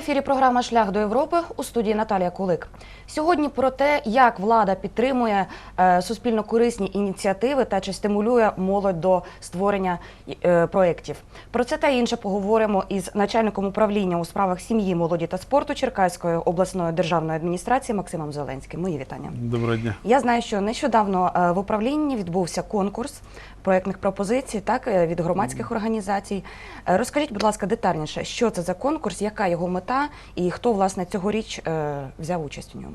ефірі програма Шлях до Європи у студії Наталія Кулик. Сьогодні про те, як влада підтримує е, суспільно корисні ініціативи та чи стимулює молодь до створення е, проєктів. Про це та інше поговоримо із начальником управління у справах сім'ї, молоді та спорту Черкаської обласної державної адміністрації Максимом Зеленським. Мої вітання. Доброго дня. Я знаю, що нещодавно е, в управлінні відбувся конкурс проєктних пропозицій, так е, від громадських організацій. Е, Розкажіть, будь ласка, детальніше, що це за конкурс, яка його мета і хто власне цьогоріч е, взяв участь у ньому?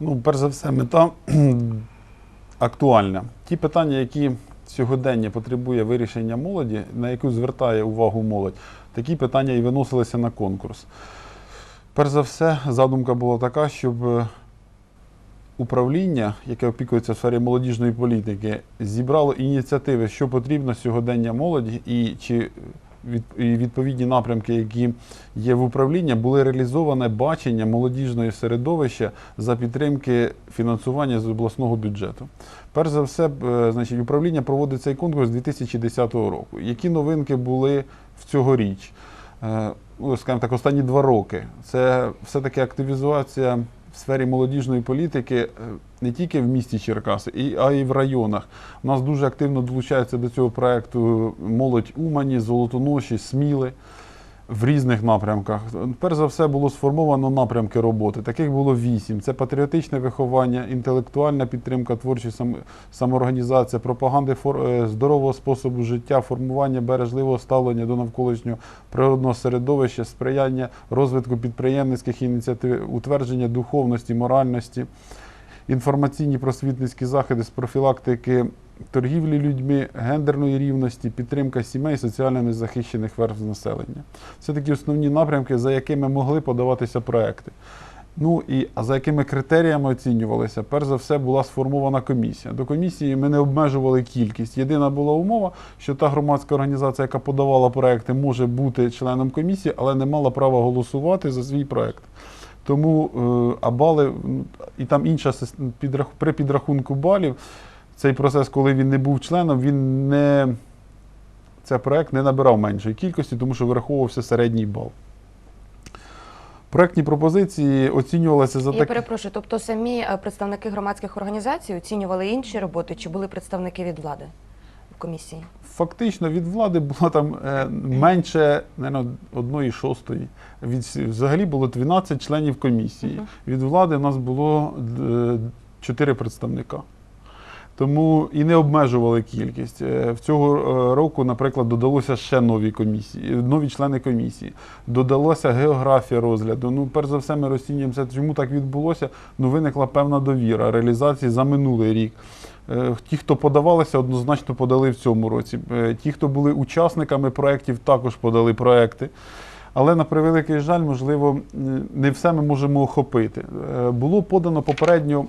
Ну, перш за все, мета актуальна. Ті питання, які сьогодення потребує вирішення молоді, на яку звертає увагу молодь, такі питання і виносилися на конкурс. Перш за все, задумка була така, щоб управління, яке опікується в сфері молодіжної політики, зібрало ініціативи, що потрібно сьогодення молоді, і чи відповідні напрямки, які є в управлінні, були реалізоване бачення молодіжного середовища за підтримки фінансування з обласного бюджету. Перш за все, е, значить, управління проводить цей конкурс з 2010 року. Які новинки були в цьогоріч? Е, Ну, скажімо так, останні два роки. Це все-таки активізація в сфері молодіжної політики е, не тільки в місті Черкаси, а й в районах. У нас дуже активно долучається до цього проекту молодь Умані, Золотоноші, Сміли в різних напрямках. Перш за все було сформовано напрямки роботи. Таких було вісім: це патріотичне виховання, інтелектуальна підтримка, творчої сам- самоорганізація, пропаганди е, здорового способу життя, формування бережливого ставлення до навколишнього природного середовища, сприяння розвитку підприємницьких ініціатив, утвердження духовності, моральності, інформаційні просвітницькі заходи з профілактики торгівлі людьми, гендерної рівності, підтримка сімей, соціально незахищених верств населення. Це такі основні напрямки, за якими могли подаватися проекти. Ну і а за якими критеріями оцінювалися? Перш за все була сформована комісія. До комісії ми не обмежували кількість. Єдина була умова, що та громадська організація, яка подавала проекти, може бути членом комісії, але не мала права голосувати за свій проект. Тому е, а бали і там інша при підрахунку балів. Цей процес, коли він не був членом, він не цей проект не набирав меншої кількості, тому що вираховувався середній бал. Проектні пропозиції оцінювалися за Я так. перепрошую, тобто самі е, представники громадських організацій оцінювали інші роботи, чи були представники від влади в комісії? Фактично від влади було там е, менше одної шостої. Від, взагалі було 12 членів комісії. Від влади у нас було 4 представника. Тому і не обмежували кількість. Е, В цього е, року, наприклад, додалося ще нові комісії, е, нові члени комісії. Додалася географія розгляду. Ну, перш за все, ми розцінюємо це, чому так відбулося. Ну, виникла певна довіра реалізації за минулий рік. Ті, хто подавалися, однозначно подали в цьому році. Ті, хто були учасниками проєктів, також подали проекти. Але на превеликий жаль, можливо, не все ми можемо охопити. Було подано попередньо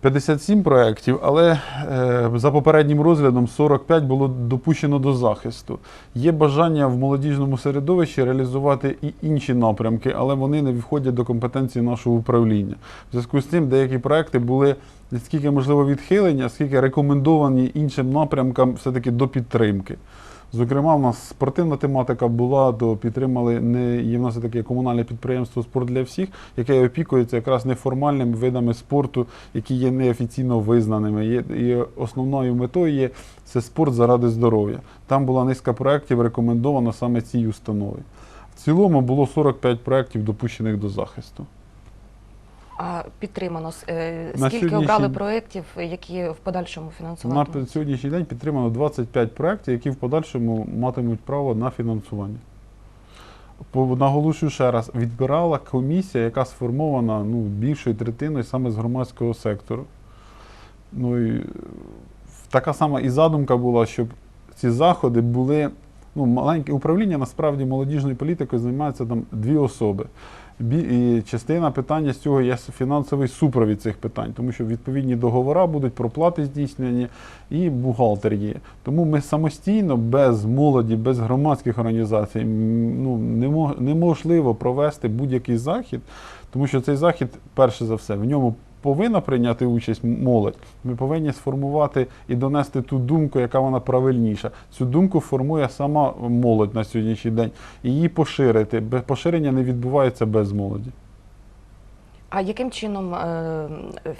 57 проєктів, але е, за попереднім розглядом 45 було допущено до захисту. Є бажання в молодіжному середовищі реалізувати і інші напрямки, але вони не входять до компетенції нашого управління. В зв'язку з цим деякі проекти були не скільки можливо відхилені, а скільки рекомендовані іншим напрямкам все-таки до підтримки. Зокрема, у нас спортивна тематика була, то підтримали не є в нас таке комунальне підприємство Спорт для всіх, яке опікується якраз неформальними видами спорту, які є неофіційно визнаними. Є, і основною метою є це спорт заради здоров'я. Там була низка проєктів, рекомендовано саме цій установі. В цілому було 45 проєктів, допущених до захисту. А підтримано е, На скільки обрали проєктів, які в подальшому На сьогоднішній день підтримано 25 проєктів, які в подальшому матимуть право на фінансування. Наголошую ще раз, відбирала комісія, яка сформована ну, більшою третиною саме з громадського сектору. Ну, і, е, така сама і задумка була, щоб ці заходи були. Ну, маленьке управління насправді молодіжною політикою займаються там дві особи. І частина питання з цього є фінансовий супровід цих питань, тому що відповідні договори будуть, проплати здійснені і бухгалтер є. Тому ми самостійно, без молоді, без громадських організацій, ну, неможливо провести будь-який захід, тому що цей захід, перше за все, в ньому повинна прийняти участь молодь, ми повинні сформувати і донести ту думку, яка вона правильніша. Цю думку формує сама молодь на сьогоднішній день. І її поширити. Поширення не відбувається без молоді. А яким чином е,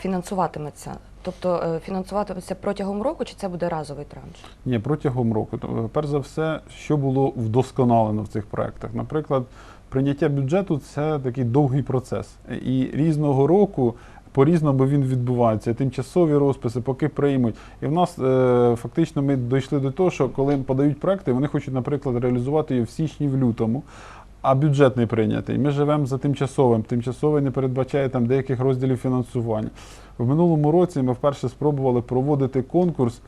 фінансуватиметься? Тобто е, фінансуватиметься протягом року, чи це буде разовий транш? Ні, протягом року. Е, Перш за все, що було вдосконалено в цих проектах. Наприклад, прийняття бюджету це такий довгий процес. І різного року по-різному він відбувається. Тимчасові розписи, поки приймуть. І в нас е, фактично ми дійшли до того, що коли подають проекти, вони хочуть, наприклад, реалізувати її в січні, в лютому. А бюджет не прийнятий. Ми живемо за тимчасовим. Тимчасовий не передбачає там деяких розділів фінансування. В минулому році ми вперше спробували проводити конкурс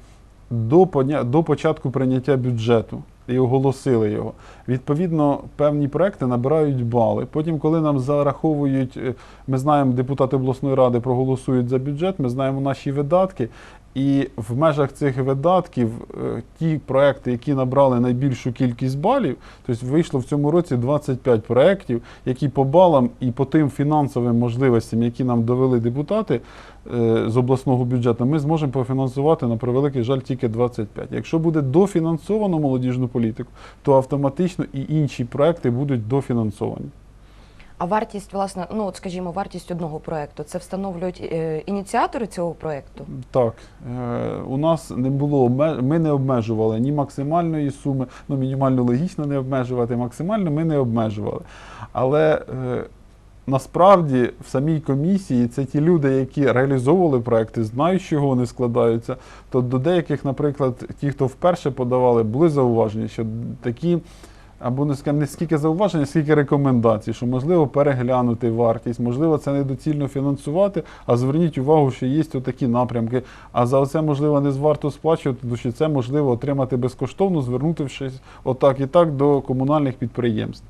до, до початку прийняття бюджету і оголосили його. Відповідно, певні проекти набирають бали. Потім, коли нам зараховують, е, ми знаємо, депутати обласної ради проголосують за бюджет, ми знаємо наші видатки. І в межах цих видатків е, ті проекти, які набрали найбільшу кількість балів, тобто вийшло в цьому році 25 проєктів, які по балам і по тим фінансовим можливостям, які нам довели депутати е, з обласного бюджету, ми зможемо профінансувати на превеликий жаль тільки 25. Якщо буде дофінансовано молодіжну політику, то автоматично і інші проекти будуть дофінансовані. А вартість, власне, ну от скажімо, вартість одного проекту це встановлюють е, ініціатори цього проекту? Так, е, у нас не було ми не обмежували ні максимальної суми, ну мінімально логічно не обмежувати, максимально ми не обмежували. Але е, насправді в самій комісії це ті люди, які реалізовували проекти, знають, чого вони складаються. То до деяких, наприклад, ті, хто вперше подавали, були зауваження, що такі. Або не скільки зауваження, скільки рекомендацій, що можливо переглянути вартість, можливо, це недоцільно фінансувати, а зверніть увагу, що є такі напрямки. А за це можливо не варто сплачувати, тому що це можливо отримати безкоштовно, звернутися отак і так до комунальних підприємств.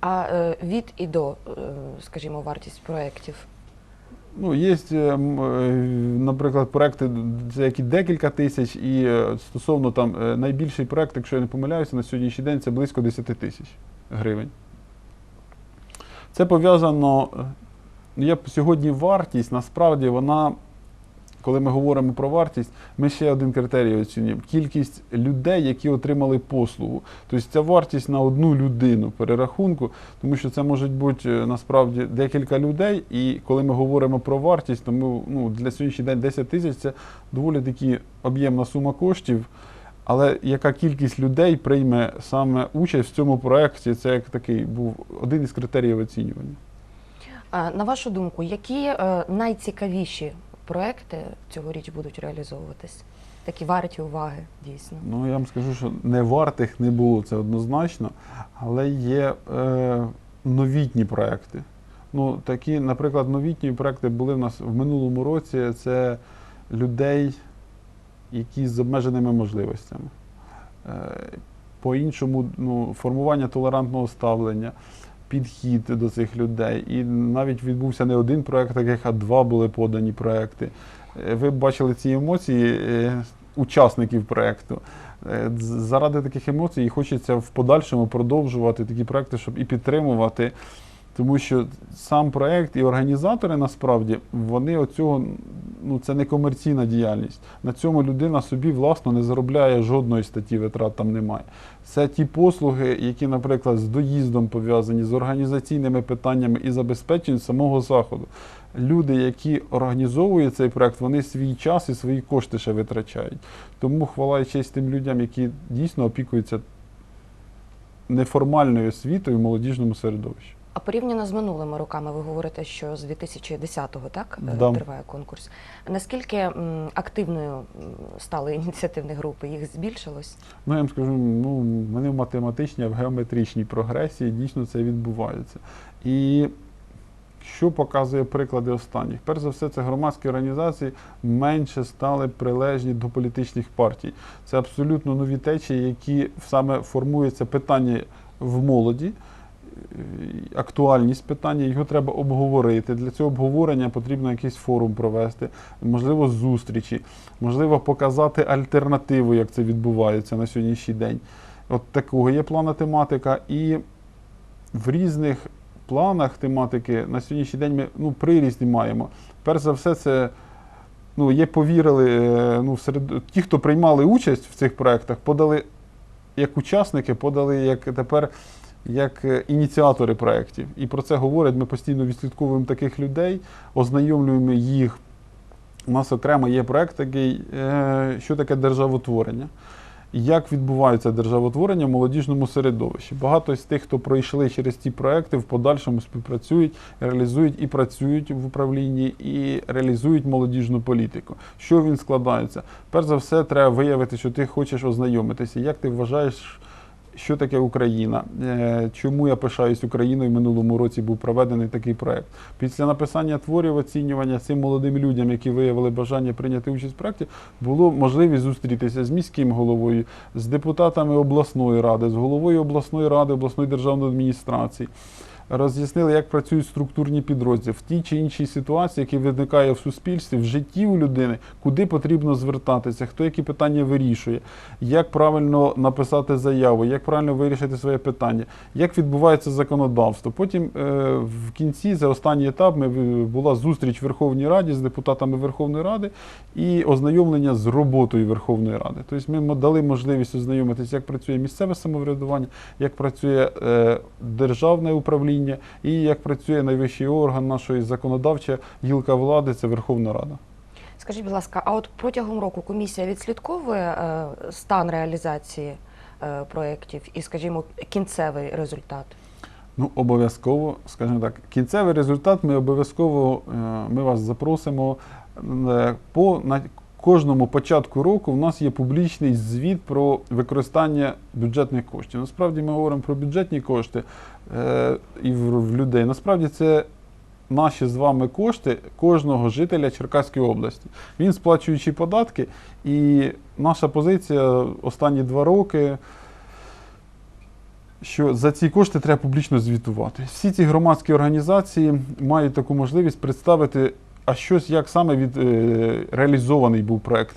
А е, від і до, е, скажімо, вартість проєктів? Ну, є, е, е, наприклад, проекти, за які декілька тисяч, і е, стосовно там найбільший проект, якщо я не помиляюся, на сьогоднішній день це близько 10 тисяч гривень. Це пов'язано. е, Я сьогодні вартість, насправді, вона, коли ми говоримо про вартість, ми ще один критерій оцінюємо. Кількість людей, які отримали послугу. Тобто ця вартість на одну людину перерахунку, тому що це можуть бути е, насправді декілька людей. І коли ми говоримо про вартість, то ми ну, для сьогоднішній день 10 тисяч це доволі таки об'ємна сума коштів. Але яка кількість людей прийме саме участь в цьому проєкті, це як такий був один із критеріїв оцінювання. На вашу думку, які е, найцікавіші проекти цьогоріч будуть реалізовуватись? Такі варті уваги, дійсно. Ну, я вам скажу, що не вартих не було, це однозначно, але є е, новітні проекти. Ну, такі, наприклад, новітні проекти були в нас в минулому році. Це людей, які з обмеженими можливостями. Е, по-іншому, ну, формування толерантного ставлення, підхід до цих людей. І навіть відбувся не один проект, таких, а два були подані проекти. Е, Ви бачили ці емоції е, учасників проекту. Е, Заради таких емоцій хочеться в подальшому продовжувати такі проекти, щоб і підтримувати. Тому що сам проект і організатори насправді вони оцього, ну це не комерційна діяльність. На цьому людина собі власно не заробляє жодної статті витрат там немає. Це ті послуги, які, наприклад, з доїздом пов'язані, з організаційними питаннями і забезпеченням самого заходу. Люди, які організовують цей проект, вони свій час і свої кошти ще витрачають. Тому хвала і честь тим людям, які дійсно опікуються неформальною освітою в молодіжному середовищі. А порівняно з минулими роками, ви говорите, що з 2010-го так е, Да. триває конкурс. Наскільки активною стали ініціативні групи? Їх збільшилось? Ну, я вам скажу, ну, вони в математичній, а в геометричній прогресії дійсно це відбувається. І що показує приклади останніх? Перш за все, це громадські організації менше стали прилежні до політичних партій. Це абсолютно нові течії, які саме формуються питання в молоді. Актуальність питання, його треба обговорити. Для цього обговорення потрібно якийсь форум провести, можливо, зустрічі, можливо, показати альтернативу, як це відбувається на сьогоднішній день. От такого є плана тематика. І в різних планах тематики на сьогоднішній день ми ну, приріст маємо. Перш за все, це ну, є повірили, е, ну, серед ті, хто приймали участь в цих проєктах, подали як учасники, подали як тепер як е, ініціатори проєктів. І про це говорять. Ми постійно відслідковуємо таких людей, ознайомлюємо їх. У нас окремо є проєкт такий, е, що таке державотворення. Як відбувається державотворення в молодіжному середовищі? Багато з тих, хто пройшли через ці проекти, в подальшому співпрацюють, реалізують і працюють в управлінні, і реалізують молодіжну політику. Що він складається? Перш за все, треба виявити, що ти хочеш ознайомитися. Як ти вважаєш, що таке Україна? Е, Чому я пишаюсь Україною? Минулому році був проведений такий проект. Після написання творів оцінювання цим молодим людям, які виявили бажання прийняти участь в проекті, було можливість зустрітися з міським головою, з депутатами обласної ради, з головою обласної ради, обласної державної адміністрації. Роз'яснили, як працюють структурні підрозділи в тій чи іншій ситуації, які виникає в суспільстві, в житті у людини, куди потрібно звертатися, хто які питання вирішує, як правильно написати заяву, як правильно вирішити своє питання, як відбувається законодавство. Потім е, в кінці, за останній етап, ми, була зустріч в Верховній Раді з депутатами Верховної Ради і ознайомлення з роботою Верховної Ради. Тобто ми дали можливість ознайомитися, як працює місцеве самоврядування, як працює е, державне управління і як працює найвищий орган нашої законодавчої гілка влади це Верховна Рада. Скажіть, будь ласка, а от протягом року комісія відслідковує е, стан реалізації е, проєктів і, скажімо, кінцевий результат? Ну, обов'язково, скажімо так, кінцевий результат ми обов'язково е, ми вас запросимо по на кожному початку року. У нас є публічний звіт про використання бюджетних коштів. Насправді ми говоримо про бюджетні кошти е, і в, в людей. Насправді це. Наші з вами кошти кожного жителя Черкаської області. Він сплачуючи податки, і наша позиція останні два роки що за ці кошти треба публічно звітувати. Всі ці громадські організації мають таку можливість представити, а щось як саме від е, реалізований був проект.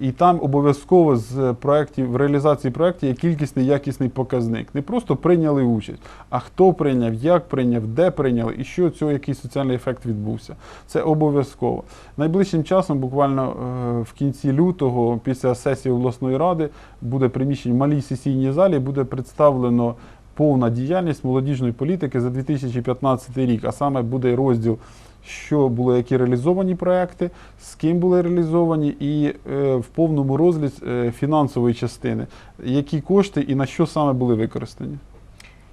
І там обов'язково з проєктів, в реалізації проєктів є кількісний якісний показник. Не просто прийняли участь, а хто прийняв, як прийняв, де прийняли і що цього який соціальний ефект відбувся. Це обов'язково. Найближчим часом, буквально е, в кінці лютого, після сесії обласної ради, буде приміщення в малій сесійній залі, буде представлено повна діяльність молодіжної політики за 2015 рік, а саме буде розділ. Що були які реалізовані проекти, з ким були реалізовані, і е, в повному розгляді е, фінансової частини, які кошти і на що саме були використані.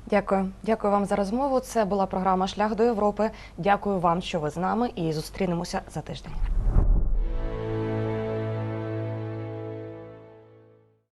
Дякую. Дякую вам за розмову. Це була програма Шлях до Європи. Дякую вам, що ви з нами, і зустрінемося за тиждень.